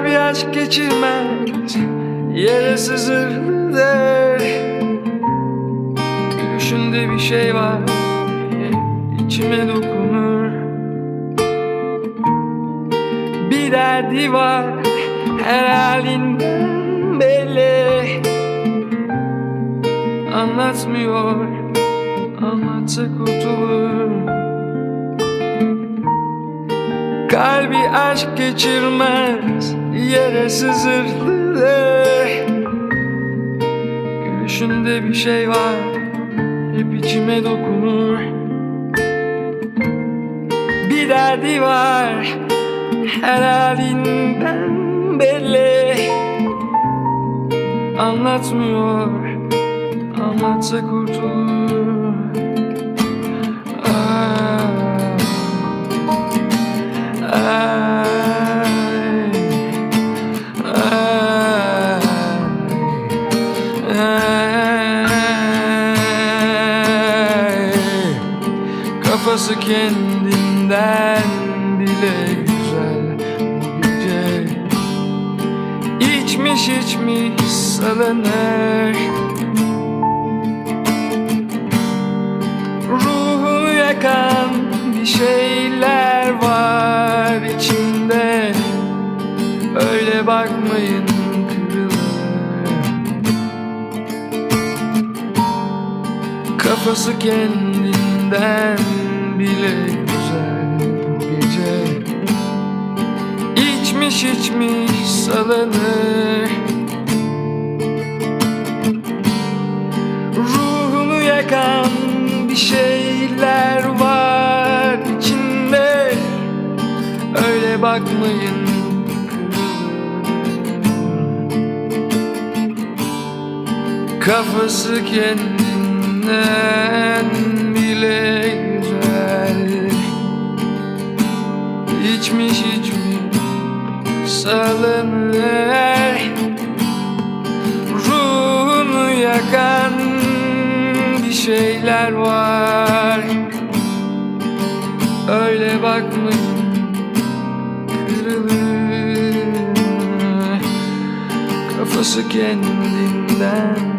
Kalbi aşk geçirmez Yere sızır Gülüşünde bir şey var içime dokunur. Bir derdi var her halinden belli. Anlatmıyor Anlatsa kurtulur. Kalbi aşk geçirmez Yere sızırdı Gülüşünde bir şey var Hep içime dokunur. Bir derdi var Her halinden belli. Anlatmıyor Anlatsa kurtulur ay, ay. Kafası kendinden bile güzel bu gece. İçmiş içmiş salınır. Ruhunu yakan bir şeyler var içinde. Öyle bakmayın Kafası kendinden bile güzel bu gece. İçmiş içmiş salınır. Ruhunu yakan bir şeyler var içinde. Öyle bakmayın kırılır. Kafası kendinden bile güzel. İçmiş içmiş salınır. Ruhunu yakan bir şeyler var. Öyle bakmayın kırılır. Kafası kendinden